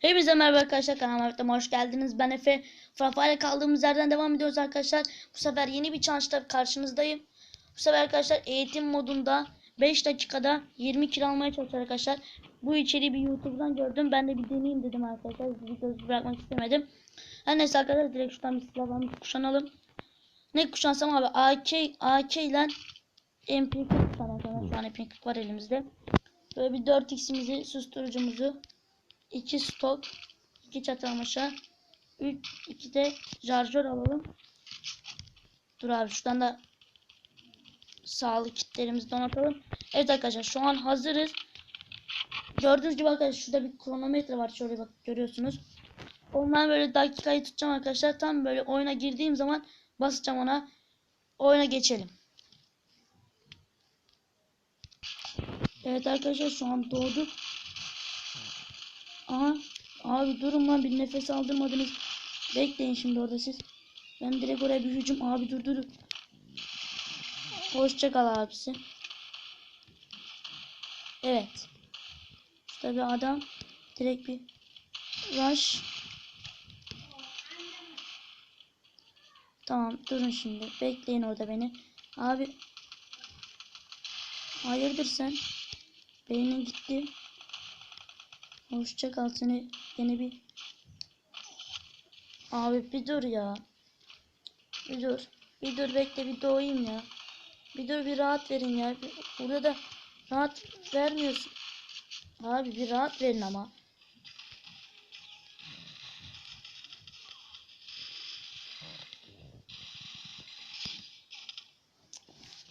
Hepinize merhaba arkadaşlar kanalıma hoş geldiniz. Ben Efe. Frafa'yla kaldığımız yerden devam ediyoruz arkadaşlar. Bu sefer yeni bir challenge'da karşınızdayım. Bu sefer arkadaşlar eğitim modunda 5 dakikada 20 kilo almaya çalışacağız arkadaşlar. Bu içeriği bir YouTube'dan gördüm. Ben de bir deneyeyim dedim arkadaşlar. Sizi göz bırakmak istemedim. Her neyse arkadaşlar direkt şuradan bir silahlarımızı kuşanalım. Ne kuşansam abi AK, AK ile MP40 kuşanalım. Şu an MP40 var elimizde. Böyle bir 4x'imizi susturucumuzu 2 stok 2 çatalmışa 3 2 de şarjör alalım. Dur abi şuradan da sağlık kitlerimizi donatalım. Evet arkadaşlar şu an hazırız. Gördüğünüz gibi arkadaşlar şurada bir kronometre var. Şöyle bak görüyorsunuz. Ondan böyle dakikayı tutacağım arkadaşlar. Tam böyle oyuna girdiğim zaman basacağım ona. Oyuna geçelim. Evet arkadaşlar şu an doğduk. Aha. Abi durun lan bir nefes aldırmadınız. Bekleyin şimdi orada siz. Ben direkt oraya bir hücum. Abi dur dur. Hoşça kal abisi. Evet. Bir adam. Direkt bir rush. Tamam durun şimdi. Bekleyin orada beni. Abi. Hayırdır sen? Beynin gitti. Hoşça kal seni yine bir Abi bir dur ya. Bir dur. Bir dur bekle bir doğayım ya. Bir dur bir rahat verin ya. Burada da rahat vermiyorsun. Abi bir rahat verin ama.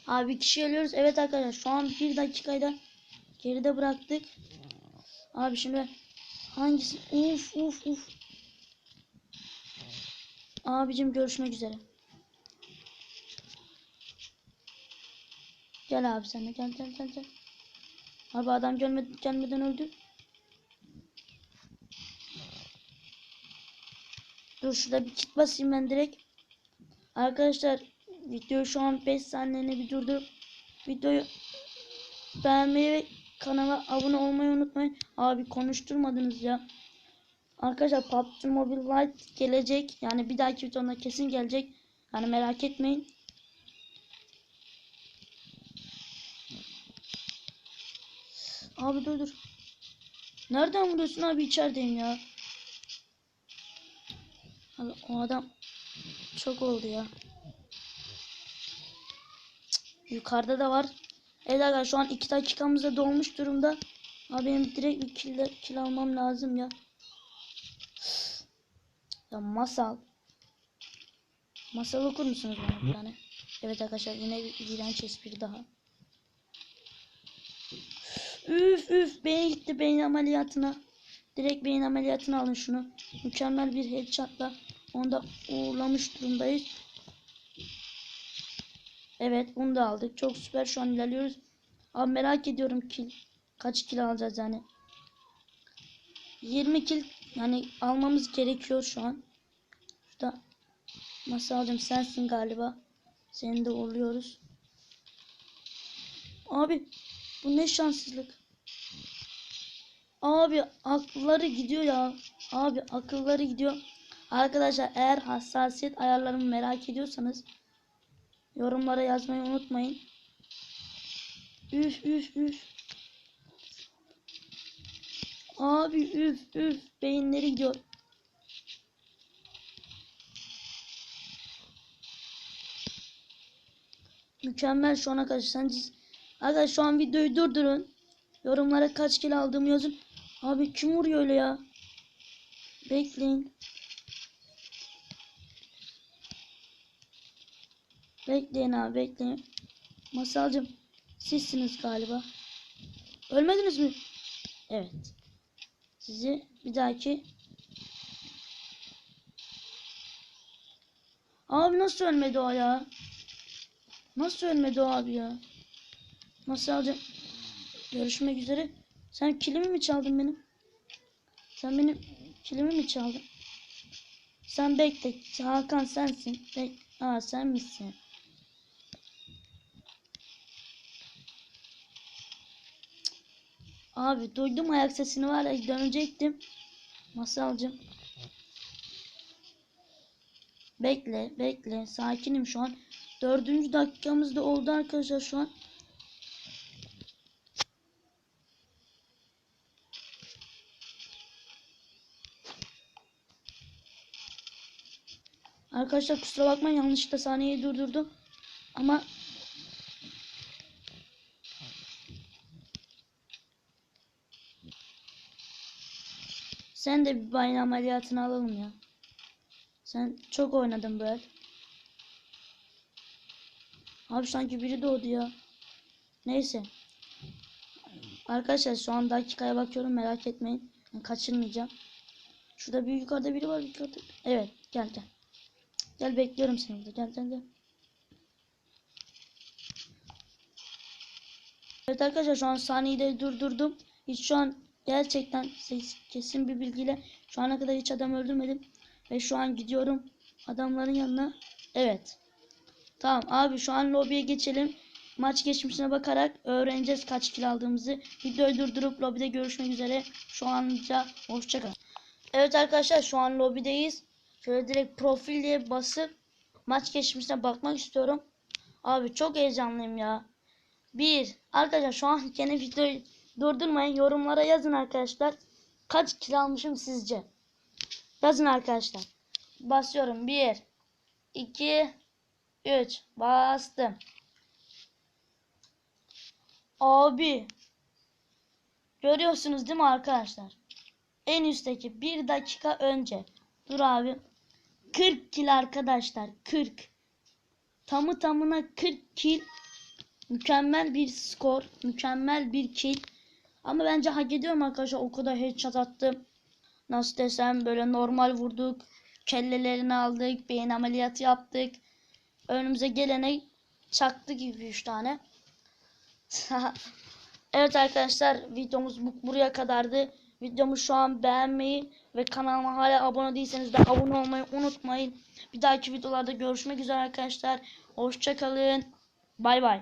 Abi kişi ölüyoruz. Evet arkadaşlar şu an bir dakikayda geride bıraktık. Abi şimdi hangisi? Uf uf uf. Abicim görüşmek üzere. Gel abi sen de gel gel gel gel. Abi adam gelme, gelmeden öldü. Dur şurada bir kit basayım ben direkt. Arkadaşlar video şu an 5 saniyene bir durdu. Videoyu beğenmeyi kanala abone olmayı unutmayın. Abi konuşturmadınız ya. Arkadaşlar PUBG Mobile Lite gelecek. Yani bir dahaki videomda kesin gelecek. Yani merak etmeyin. Abi dur dur. Nereden vuruyorsun abi içerideyim ya. Abi o adam çok oldu ya. Cık, yukarıda da var. Evet arkadaşlar şu an 2 dakikamızda dolmuş durumda. Abi benim direkt bir kill, kill almam lazım ya. Ya masal. Masal okur musunuz bana bir tane? Evet arkadaşlar yine bir iğrenç espri daha. Üf üf beyin gitti beyin ameliyatına. Direkt beyin ameliyatına alın şunu. Mükemmel bir headshotla onu da uğurlamış durumdayız. Evet bunu da aldık. Çok süper şu an ilerliyoruz. Abi merak ediyorum kill. Kaç kill alacağız yani. 20 kill yani almamız gerekiyor şu an. Şurada masalcım sensin galiba. Seni de uğurluyoruz. Abi bu ne şanssızlık. Abi akılları gidiyor ya. Abi akılları gidiyor. Arkadaşlar eğer hassasiyet ayarlarımı merak ediyorsanız yorumlara yazmayı unutmayın. Üf üf üf. Abi üf üf beyinleri gidiyor. Mükemmel şu ana kadar. Sen Arkadaşlar şu an videoyu durdurun. Yorumlara kaç kilo aldığımı yazın. Abi kim vuruyor öyle ya? Bekleyin. Bekleyin abi bekleyin. Masalcım sizsiniz galiba. Ölmediniz mi? Evet. Sizi bir dahaki Abi nasıl ölmedi o ya? Nasıl ölmedi o abi ya? Nasıl alacağım? Görüşmek üzere. Sen kilimi mi çaldın benim? Sen benim kilimi mi çaldın? Sen bekle. Hakan sensin. Bek Aa sen misin? Abi duydum ayak sesini var ya dönecektim. Masalcım. Bekle, bekle. Sakinim şu an. Dördüncü dakikamız da oldu arkadaşlar şu an. Arkadaşlar kusura bakmayın yanlışlıkla saniyeyi durdurdum. Ama sen de bir bayram ameliyatını alalım ya. Sen çok oynadın bu el. Abi sanki biri doğdu ya. Neyse. Arkadaşlar şu an dakikaya bakıyorum merak etmeyin. Ben kaçırmayacağım. Şurada bir yukarıda biri var yukarıda. Evet gel gel. Gel bekliyorum seni burada. Gel gel gel. Evet arkadaşlar şu an saniyeyi durdurdum. Hiç şu an gerçekten kesin bir bilgiyle şu ana kadar hiç adam öldürmedim. Ve şu an gidiyorum adamların yanına. Evet. Tamam abi şu an lobiye geçelim. Maç geçmişine bakarak öğreneceğiz kaç kill aldığımızı. Videoyu durdurup lobide görüşmek üzere. Şu anca hoşçakal. Evet arkadaşlar şu an lobideyiz. Şöyle direkt profil diye basıp maç geçmişine bakmak istiyorum. Abi çok heyecanlıyım ya. Bir. Arkadaşlar şu an gene videoyu durdurmayın. Yorumlara yazın arkadaşlar. Kaç kill almışım sizce? Yazın arkadaşlar. Basıyorum. 1 2 3 Bastım. Abi. Görüyorsunuz değil mi arkadaşlar? En üstteki bir dakika önce. Dur abi. 40 kill arkadaşlar. 40. Tamı tamına 40 kill. Mükemmel bir skor. Mükemmel bir kill. Ama bence hak ediyorum arkadaşlar. O kadar headshot attım. Nasıl desem böyle normal vurduk. Kellelerini aldık. Beyin ameliyatı yaptık. Önümüze gelene çaktı gibi 3 tane. evet arkadaşlar videomuz bu, buraya kadardı. Videomu şu an beğenmeyi ve kanalıma hala abone değilseniz de abone olmayı unutmayın. Bir dahaki videolarda görüşmek üzere arkadaşlar. Hoşçakalın. Bay bay.